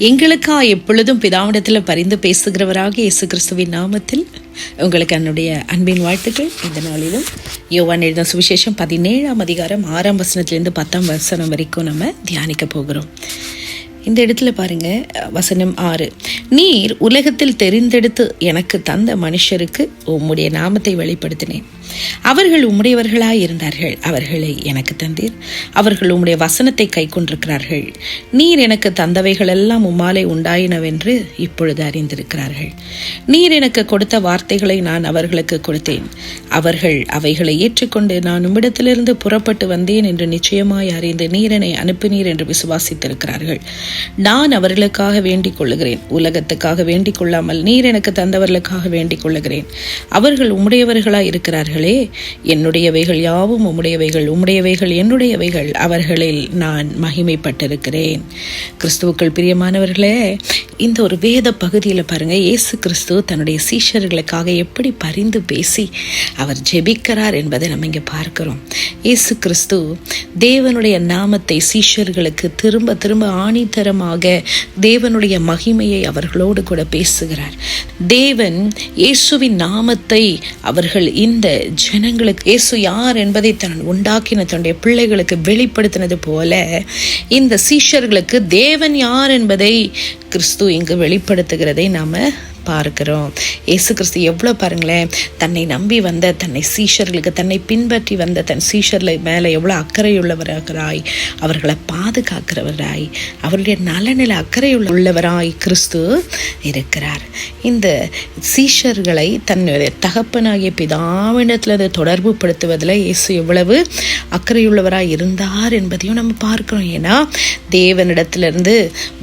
எங்களுக்கா எப்பொழுதும் பிதாவிடத்தில் பரிந்து பேசுகிறவராக இயேசு கிறிஸ்துவின் நாமத்தில் உங்களுக்கு என்னுடைய அன்பின் வாழ்த்துக்கள். இந்த நாளிலும் யோவான் எழுத சுவிசேஷம் பதினேழாம் அதிகாரம் ஆறாம் வசனத்திலிருந்து பத்தாம் வசனம் வரைக்கும் நம்ம தியானிக்க போகிறோம். இந்த இடத்துல பாருங்க வசனம் ஆறு. நீர் உலகத்தில் தெரிந்தெடுத்து எனக்கு தந்த மனுஷருக்கு உம்முடைய நாமத்தை வெளிப்படுத்தினேன். அவர்கள் உம்முடையவர்களாய் இருந்தார்கள் அவர்களை எனக்கு தந்தீர். அவர்கள் உம்முடைய வசனத்தை கை கொண்டிருக்கிறார்கள். நீர் எனக்கு தந்தவைகள் எல்லாம் உம்மாலே உண்டாயினவென்று இப்பொழுது அறிந்திருக்கிறார்கள். நீர் எனக்கு கொடுத்த வார்த்தைகளை நான் அவர்களுக்கு கொடுத்தேன். அவர்கள் அவைகளை ஏற்றுக்கொண்டு நான் உம்மிடத்திலிருந்து புறப்பட்டு வந்தேன் என்று நிச்சயமாய் அறிந்து நீரனை அனுப்பினீர் என்று விசுவாசித்திருக்கிறார்கள். நான் அவர்களுக்காக வேண்டிக் கொள்ளுகிறேன் உலகத்துக்காக வேண்டிக் கொள்ளாமல் நீர் எனக்கு தந்தவர்களுக்காக வேண்டிக் கொள்ளுகிறேன் அவர்கள் உம்முடையவர்களாய் இருக்கிறார்களே. என்னுடையவைகள் யாவும் உம்முடையவைகள் உம்முடையவைகள் என்னுடையவைகள். அவர்களில் நான் மகிமைப்பட்டிருக்கிறேன். கிறிஸ்துவுக்கள் பிரியமானவர்களே இந்த ஒரு வேத பகுதியில் பாருங்க இயேசு கிறிஸ்து தன்னுடைய சீஷர்களுக்காக எப்படி பரிந்து பேசி அவர் ஜெபிக்கிறார் என்பதை நம்ம இங்கே பார்க்கிறோம். இயேசு கிறிஸ்து தேவனுடைய நாமத்தை சீஷர்களுக்கு திரும்ப திரும்ப ஆணித்தரமாக தேவனுடைய மகிமையை அவர்களோடு கூட பேசுகிறார். தேவன் இயேசுவின் நாமத்தை அவர்கள் இந்த ஜனங்களுக்கு இயேசு யார் என்பதை தன் உண்டாக்கின தன்னுடைய பிள்ளைகளுக்கு வெளிப்படுத்தினது போல இந்த சீஷர்களுக்கு தேவன் யார் என்பதை கிறிஸ்து இங்கு வெளிப்படுத்துகிறதை நாம பார்க்கிறோம் இயேசு கிறிஸ்து எவ்வளோ பாருங்களேன் தன்னை நம்பி வந்த தன்னை சீஷர்களுக்கு தன்னை பின்பற்றி வந்த தன் சீஷர்ல மேலே எவ்வளோ அக்கறையுள்ளவராய் அவர்களை பாதுகாக்கிறவராய் அவருடைய நலனில் அக்கறையுள்ள உள்ளவராய் கிறிஸ்து இருக்கிறார். இந்த சீஷர்களை தன்னுடைய தகப்பனாகிய பிதாவினத்தில் தொடர்பு படுத்துவதில் இயேசு எவ்வளவு அக்கறையுள்ளவராய் இருந்தார் என்பதையும் நம்ம பார்க்கிறோம். ஏன்னா தேவனிடத்திலிருந்து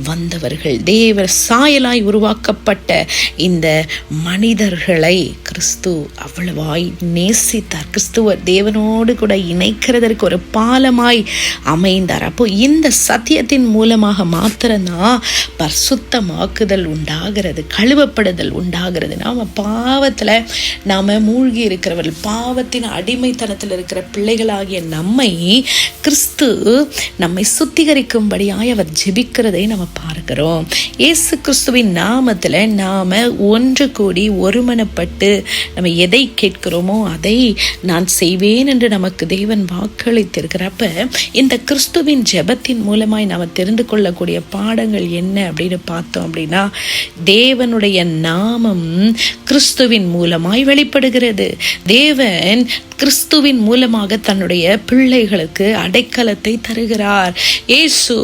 வந்தவர்கள் தேவர் சாயலாய் உருவாக்கப்பட்ட இந்த மனிதர்களை கிறிஸ்து அவ்வளவாய் நேசித்தார். கிறிஸ்துவ தேவனோடு கூட இணைக்கிறதற்கு ஒரு பாலமாய் அமைந்தார். அப்போ இந்த சத்தியத்தின் மூலமாக மாத்திரம்தான் பரிசுத்தமாக்குதல் உண்டாகிறது கழுவப்படுதல் உண்டாகிறது. நாம் பாவத்தில் நாம் மூழ்கி இருக்கிறவர்கள் பாவத்தின் அடிமைத்தனத்தில் இருக்கிற பிள்ளைகளாகிய நம்மை கிறிஸ்து நம்மை சுத்திகரிக்கும்படியாய் அவர் ஜெபிக்கிறதை நம்ம பார்க்கிறோம். இயேசு கிறிஸ்துவின் நாமத்தில் நாம் ஒன்று கூடி ஒருமனப்பட்டு நம்ம எதை கேட்கிறோமோ அதை நான் செய்வேன் என்று நமக்கு தேவன் வாக்களித்திருக்கிறப்ப இந்த கிறிஸ்துவின் ஜெபத்தின் மூலமாய் நாம் தெரிந்து கொள்ளக்கூடிய பாடங்கள் என்ன அப்படின்னு பார்த்தோம் அப்படின்னா தேவனுடைய நாமம் கிறிஸ்துவின் மூலமாய் வெளிப்படுகிறது. தேவன் கிறிஸ்துவின் மூலமாக தன்னுடைய பிள்ளைகளுக்கு அடைக்கலத்தை தருகிறார். இயேசு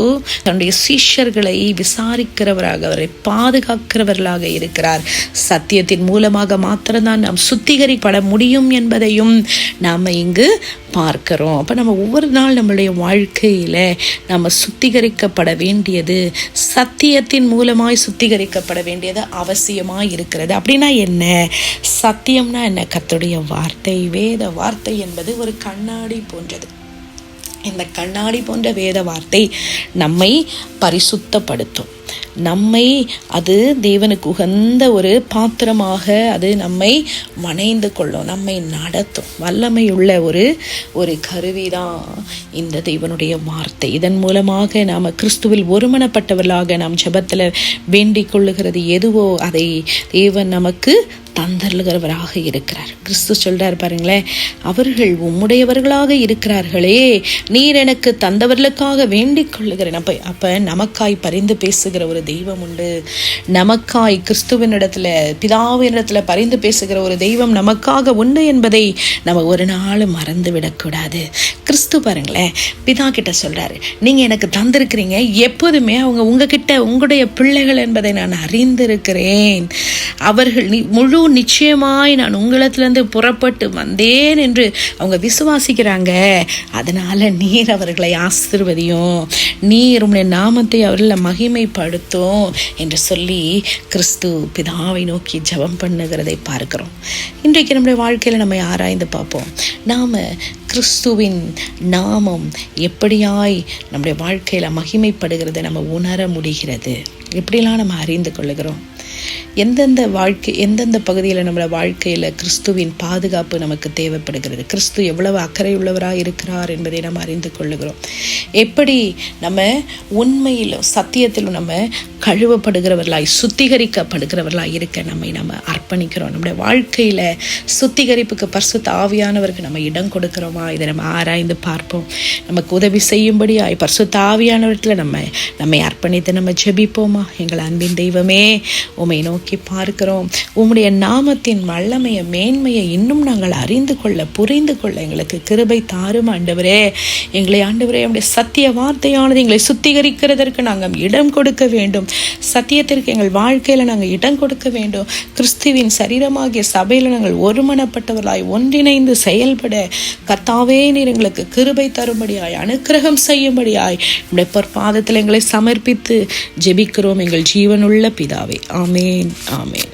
தன்னுடைய சீஷர்களை விசாரிக்கிறவராக அவரை பாதுகாக்கிறவர்களாக இருக்கிறார். சத்தியத்தின் மூலமாக மாத்திரம்தான் நாம் சுத்திகரிப்பட முடியும் என்பதையும் நாம் இங்கு பார்க்கிறோம். அப்போ நம்ம ஒவ்வொரு நாள் நம்மளுடைய வாழ்க்கையில் நம்ம சுத்திகரிக்கப்பட வேண்டியது சத்தியத்தின் மூலமாய் சுத்திகரிக்கப்பட வேண்டியது அவசியமாக இருக்கிறது. அப்படின்னா என்ன? சத்தியம்னா என்ன? கத்துடைய வார்த்தை வேத வார்த்தை என்பது ஒரு கண்ணாடி போன்றது. இந்த கண்ணாடி போன்ற வேத வார்த்தை நம்மை பரிசுத்தப்படுத்தும். நம்மை அது தேவனுக்கு உகந்த ஒரு பாத்திரமாக அது நம்மை வணைந்து கொள்ளும் நம்மை நடத்தும். வல்லமை உள்ள ஒரு ஒரு கருவிதான் இந்த தேவனுடைய வார்த்தை. இதன் மூலமாக நாம் கிறிஸ்துவில் ஒருமனப்பட்டவர்களாக நாம் ஜெபத்தில் வேண்டிக் கொள்ளுகிறது எதுவோ அதை தேவன் நமக்கு தந்தருகிறவராக இருக்கிறார். கிறிஸ்து சொல்றார் பாருங்களேன் அவர்கள் உம்முடையவர்களாக இருக்கிறார்களே நீர் எனக்கு தந்தவர்களுக்காக வேண்டிக் கொள்ளுகிறேன். அப்ப அப்ப நமக்காய் பரிந்து பேசுகிற ஒரு தெய்வம் உண்டு. நமக்காய் கிறிஸ்துவனிடத்துல பிதாவினிடத்துல பரிந்து பேசுகிற ஒரு தெய்வம் நமக்காக உண்டு என்பதை நம்ம ஒரு நாள் மறந்து விடக்கூடாது. கிறிஸ்து பாருங்களேன் பிதா கிட்ட சொல்றாரு நீங்க எனக்கு தந்திருக்கிறீங்க. எப்போதுமே அவங்க உங்ககிட்ட உங்களுடைய பிள்ளைகள் என்பதை நான் அறிந்திருக்கிறேன். அவர்கள் நீ முழு நிச்சயமாய் நான் உங்களத்துலேருந்து புறப்பட்டு வந்தேன் என்று அவங்க விசுவாசிக்கிறாங்க. அதனால் நீர் அவர்களை ஆசிர்வதியும். நீர் உடைய நாமத்தை அவர்களை மகிமைப்படுத்தும் என்று சொல்லி கிறிஸ்து பிதாவை நோக்கி ஜெபம் பண்ணுகிறதை பார்க்கிறோம். இன்றைக்கு நம்முடைய வாழ்க்கையில் நம்ம ஆராய்ந்து பார்ப்போம். நாம் கிறிஸ்துவின் நாமம் எப்படியாய் நம்முடைய வாழ்க்கையில் மகிமைப்படுகிறதை நம்ம உணர முடிகிறது? எப்படிலாம் நம்ம அறிந்து கொள்ளுகிறோம். எந்தெந்த வாழ்க்கை எந்தெந்த பகுதியில் நம்மளோட வாழ்க்கையில் கிறிஸ்துவின் பாதுகாப்பு நமக்கு தேவைப்படுகிறது? கிறிஸ்து எவ்வளவு அக்கறை உள்ளவராக இருக்கிறார் என்பதை நம்ம அறிந்து கொள்ளுகிறோம். எப்படி நம்ம உண்மையிலும் சத்தியத்திலும் நம்ம கழுவப்படுகிறவர்களாய் சுத்திகரிக்கப்படுகிறவர்களாய் இருக்க நம்மை நம்ம அர்ப்பணிக்கிறோம். நம்முடைய வாழ்க்கையில் சுத்திகரிப்புக்கு பரிசுத்த ஆவியானவருக்கு நம்ம இடம் கொடுக்குறோமா? இதை நம்ம ஆராய்ந்து பார்ப்போம். நமக்கு உதவி செய்யும்படியாய் பரிசுத்த ஆவியானவரத்தில் நம்ம நம்மை அர்ப்பணித்து நம்ம ஜெபிப்போமா? எங்கள் அன்பின் தெய்வமே உமை நோக்கி நோக்கி பார்க்கிறோம். உம்முடைய நாமத்தின் வல்லமையை மேன்மையை இன்னும் நாங்கள் அறிந்து கொள்ள புரிந்து கொள்ள எங்களுக்கு கிருபை தாரும் ஆண்டவரே. எங்களை ஆண்டவரே உம்முடைய சத்திய வார்த்தையானது எங்களை சுத்திகரிக்கிறதற்கு நாங்கள் இடம் கொடுக்க வேண்டும். சத்தியத்திற்கு எங்கள் வாழ்க்கையில் நாங்கள் இடம் கொடுக்க வேண்டும். கிறிஸ்துவின் சரீரமாகிய சபையில் நாங்கள் ஒருமனப்பட்டவர்களாய் ஒன்றிணைந்து செயல்பட கத்தாவே நீர் எங்களுக்கு கிருபை தரும்படியாய் அனுக்கிரகம் செய்யும்படியாய் உடைய பொற்பாதத்தில் எங்களை சமர்ப்பித்து ஜெபிக்கிறோம். எங்கள் ஜீவனுள்ள பிதாவே. ஆமேன். ஆமேன்